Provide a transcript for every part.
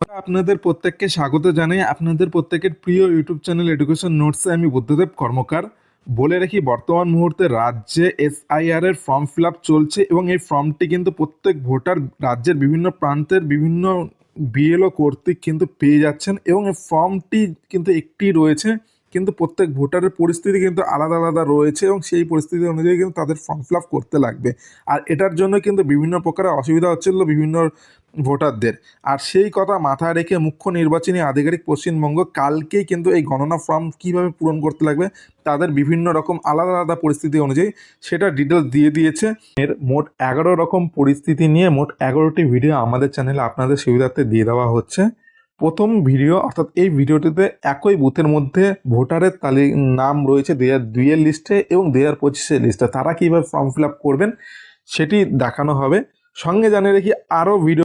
আপনাদের প্রত্যেককে স্বাগত জানাই। আপনাদের প্রত্যেকের প্রিয় ইউটিউব চ্যানেল এডুকেশন নোটসে আমি বুদ্ধদেব কর্মকার। বলে রাখি, বর্তমান মুহূর্তে রাজ্যে এসআইআর এর ফর্ম ফিল চলছে এবং এই ফর্মটি কিন্তু প্রত্যেক ভোটার রাজ্যের বিভিন্ন প্রান্তের বিভিন্ন বিএলও কর্তৃক কিন্তু পেয়ে যাচ্ছেন এবং এই ফর্মটি কিন্তু একটি রয়েছে, কিন্তু প্রত্যেক ভোটারের পরিস্থিতি কিন্তু আলাদা আলাদা রয়েছে এবং সেই পরিস্থিতি অনুযায়ী কিন্তু তাদের ফর্ম ফিল করতে লাগবে। আর এটার জন্য কিন্তু বিভিন্ন প্রকারের অসুবিধা হচ্ছিল, বিভিন্ন ভোটারদের। আর সেই কথা মাথায় রেখে মুখ্য নির্বাচনী আধিকারিক পশ্চিমবঙ্গ কালকেই কিন্তু এই গণনা ফর্ম কীভাবে পূরণ করতে লাগবে, তাদের বিভিন্ন রকম আলাদা আলাদা পরিস্থিতি অনুযায়ী সেটা ডিটেলস দিয়ে দিয়েছে। এর মোট এগারো রকম পরিস্থিতি নিয়ে মোট এগারোটি ভিডিও আমাদের চ্যানেলে আপনাদের সুবিধার্থে দিয়ে দেওয়া হচ্ছে। প্রথম ভিডিও, অর্থাৎ এই ভিডিওটিতে একই বুথের মধ্যে ভোটারের তালি, নাম রয়েছে দুই হাজার দুইয়ের লিস্টে এবং দুই হাজার পঁচিশের লিস্টে তারা কীভাবে ফর্ম ফিল আপ করবেন সেটি দেখানো হবে। সঙ্গে জানিয়ে রেখি, আরও ভিডিও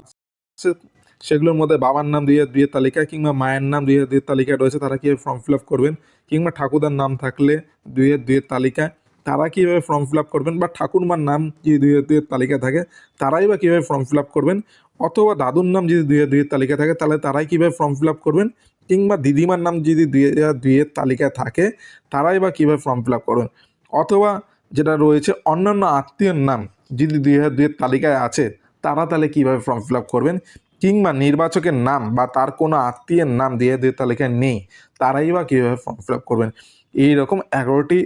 সেগুলোর মধ্যে বাবার নাম দুই দুইয়ের তালিকা কিংবা মায়ের নাম দুই দুইয়ের তালিকায় রয়েছে, তারা কীভাবে ফর্ম ফিল আপ করবেন? কিংবা ঠাকুরদার নাম থাকলে দুই হাজার দুইয়ের তালিকায় তারা কীভাবে ফর্ম ফিল আপ করবেন? বা ঠাকুরমার নাম যদি দুই হাজার দুইয়ের তালিকায় থাকে, তারাই বা কীভাবে ফর্ম ফিল আপ করবেন? অথবা দাদুর নাম যদি হাজার দুইয়ের তালিকায় থাকে, তাহলে তারাই কীভাবে ফর্ম ফিল আপ করবেন? কিংবা দিদিমার নাম যদি দুই হাজার দুইয়ের তালিকায় থাকে, তারাই বা কীভাবে ফর্ম ফিল আপ করবেন? অথবা যেটা রয়েছে, অন্যান্য আত্মীয়র নাম যদি দুই হাজার দুইয়ের তালিকায় আছে তারা তাহলে কীভাবে ফর্ম ফিল আপ করবেন? কিংবা নির্বাচকের নাম বা তার কোনো আত্মীয়ের নাম হাজার দুইয়ের তালিকায় নেই, তারাই বা কীভাবে ফর্ম ফিল আপ করবেন? এই রকম এগারোটি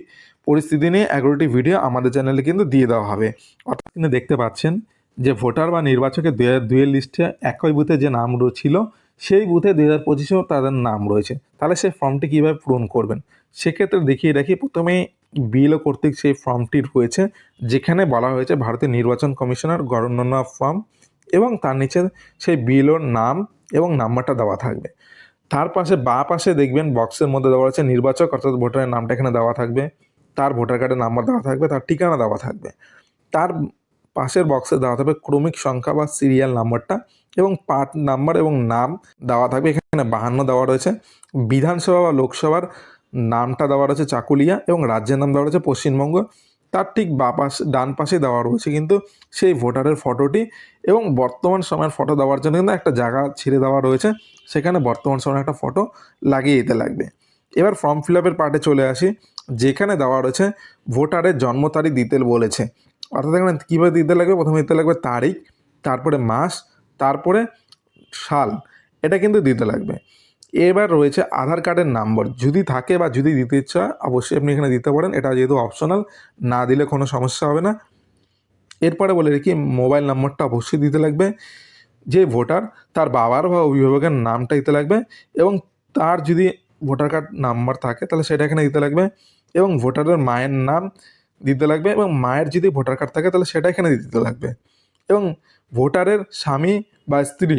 পরিস্থিতি নিয়ে এগারোটি ভিডিও আমাদের চ্যানেলে কিন্তু দিয়ে দেওয়া হবে। অর্থাৎ কিন্তু দেখতে পাচ্ছেন যে ভোটার বা নির্বাচকের দুইয়ের লিস্টে একই বুথে যে নাম ছিল সেই বুথে দুই হাজার পঁচিশেও তাদের নাম রয়েছে। তাহলে সেই ফর্মটি কীভাবে পূরণ করবেন? সেক্ষেত্রে দেখিয়ে রাখি প্রথমে বিএলও কর্তৃক সেই ফর্মটি রয়েছে, যেখানে বলা হয়েছে ভারতের নির্বাচন কমিশনার গণনা ফর্ম এবং তার নিচে সেই বিএলওর নাম এবং নাম্বারটা দেওয়া থাকবে। তার পাশে বা পাশে দেখবেন বক্সের মধ্যে দেওয়া আছে নির্বাচক, অর্থাৎ ভোটারের নামটা এখানে দেওয়া থাকবে। তার ভোটার কার্ডের নাম্বার দেওয়া থাকবে, তার ঠিকানা দেওয়া থাকবে। তার পাশের বক্সে দেওয়া থাকবে ক্রমিক সংখ্যা বা সিরিয়াল নাম্বারটা এবং পার্ট নাম্বার এবং নাম দেওয়া থাকবে। এখানে বাহান্ন দেওয়া রয়েছে। বিধানসভা বা লোকসভার নামটা দেওয়া রয়েছে চাকুলিয়া এবং রাজ্যের নাম দেওয়া রয়েছে পশ্চিমবঙ্গ। তার ঠিক বা পাশ ডান পাশে দেওয়া রয়েছে কিন্তু সেই ভোটারের ফটোটি এবং বর্তমান সময়ের ফটো দেওয়ার জন্য কিন্তু একটা জায়গা ছেড়ে দেওয়া রয়েছে। সেখানে বর্তমান সময়ের একটা ফটো লাগিয়ে দিতে লাগবে। এবার ফর্ম ফিল আপের পার্টে চলে আসি। যেখানে দেওয়া রয়েছে, ভোটারের জন্ম তারিখ দিতে বলেছে। অর্থাৎ এখানে কীভাবে দিতে লাগবে? প্রথমে দিতে লাগবে তারিখ, তারপরে মাস, তারপরে সাল। এটা কিন্তু দিতে লাগবে। এবার রয়েছে আধার কার্ডের নাম্বার। যদি থাকে বা যদি দিতে ইচ্ছা অবশ্যই আপনি এখানে দিতে পারেন। এটা যেহেতু অপশনাল না দিলে কোনো সমস্যা হবে না। এরপরে বলে রেখি, মোবাইল নাম্বারটা অবশ্যই দিতে লাগবে। যে ভোটার, তার বাবার বা অভিভাবকের নামটা দিতে লাগবে এবং তার যদি ভোটার কার্ড নাম্বার থাকে, তাহলে সেটা এখানে দিতে লাগবে এবং ভোটারের মায়ের নাম দিতে লাগবে এবং মায়ের যদি ভোটার কার্ড থাকে, তাহলে সেটা এখানে দিতে লাগবে এবং ভোটারের স্বামী বা স্ত্রী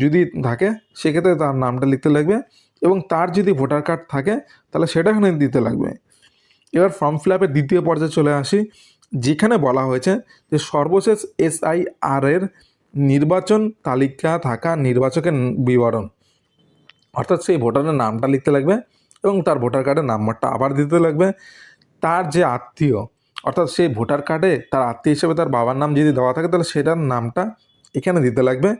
যদি থাকে, সেক্ষেত্রে তার নামটা লিখতে লাগবে এবং তার যদি ভোটার কার্ড থাকে, তাহলে সেটা এখানে দিতে লাগবে। এবার ফর্ম ফিল আপের দ্বিতীয় পর্যায়ে চলে আসি, যেখানে বলা হয়েছে যে সর্বশেষ এসআইআর এর নির্বাচন তালিকা থাকা নির্বাচকের বিবরণ, অর্থাৎ সেই ভোটারের নামটা লিখতে লাগবে এবং তার ভোটার কার্ডের নাম্বারটা আবার দিতে লাগবে। তার যে আত্মীয়, অর্থাৎ সেই ভোটার কার্ডে তার আত্মীয় হিসেবে তার বাবার নাম যদি দেওয়া থাকে, তাহলে সেটার নামটা এখানে দিতে লাগবে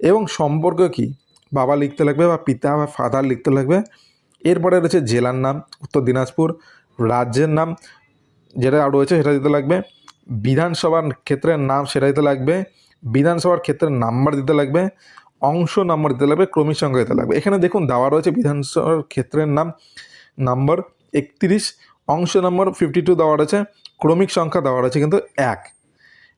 এবং সম্পর্ক কি? বাবা লিখতে লাগবে বা পিতা বা ফাদার লিখতে লাগবে। এরপরে রয়েছে জেলার নাম, উত্তর দিনাজপুর, রাজ্যের নাম যেটা রয়েছে সেটা দিতে লাগবে। বিধানসভার ক্ষেত্রের নাম সেটা দিতে লাগবে। বিধানসভার ক্ষেত্রের নাম্বার দিতে লাগবে। অংশ নাম্বার দিতে লাগবে, ক্রমিক সংখ্যা দিতে লাগবে। এখানে দেখুন দেওয়া রয়েছে বিধানসভার ক্ষেত্রের নাম নাম্বার একত্রিশ, অংশ নম্বর ফিফটি টু দেওয়া রয়েছে, ক্রমিক সংখ্যা দেওয়া রয়েছে কিন্তু এক।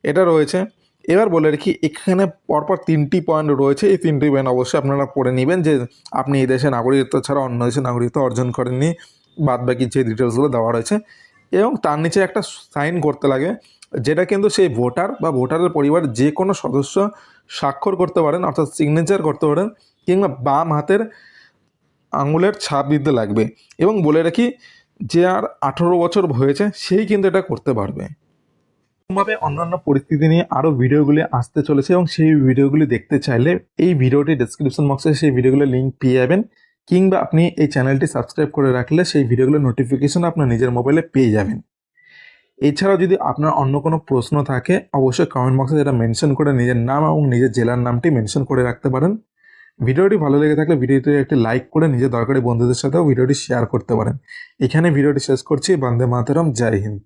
এটা রয়েছে এবার বলে রাখি, এখানে পরপর তিনটি পয়েন্ট রয়েছে। এই তিনটি পয়েন্ট অবশ্যই আপনারা পড়ে নেবেন যে আপনি এই দেশে নাগরিকত্ব ছাড়া অন্য দেশে নাগরিকত্ব অর্জন করেননি। বাদ বাকি যে ডিটেলসগুলো দেওয়া রয়েছে। এবং তার নিচে একটা সাইন করতে লাগে, যেটা কিন্তু সেই ভোটার বা ভোটারের পরিবার যে কোনো সদস্য স্বাক্ষর করতে পারেন, অর্থাৎ সিগনেচার করতে পারেন, কিংবা বাম হাতের আঙুলের ছাপ দিতে লাগবে। এবং বলে রাখি, যে আর আঠেরো বছর হয়েছে, সেই কিন্তু এটা করতে পারবে। এরকমভাবে অন্যান্য পরিস্থিতি নিয়ে আরও ভিডিওগুলি আসতে চলেছে এবং সেই ভিডিওগুলি দেখতে চাইলে এই ভিডিওটি ডেসক্রিপশন বক্সে সেই ভিডিওগুলোর লিঙ্ক পেয়ে যাবেন। কিংবা আপনি এই চ্যানেলটি সাবস্ক্রাইব করে রাখলে সেই ভিডিওগুলোর নোটিফিকেশন আপনার নিজের মোবাইলে পেয়ে যাবেন। এছাড়াও যদি আপনার অন্য কোনো প্রশ্ন থাকে, অবশ্যই কমেন্ট বক্সে যেটা মেনশন করে নিজের নাম এবং নিজের জেলার নামটি মেনশন করে রাখতে পারেন। ভিডিওটি ভালো লেগে থাকলে ভিডিওটি একটি লাইক করে নিজের দরকারি বন্ধুদের সাথেও ভিডিওটি শেয়ার করতে পারেন। এখানে ভিডিওটি শেষ করছি। বন্দে মাতরম। জয় হিন্দ।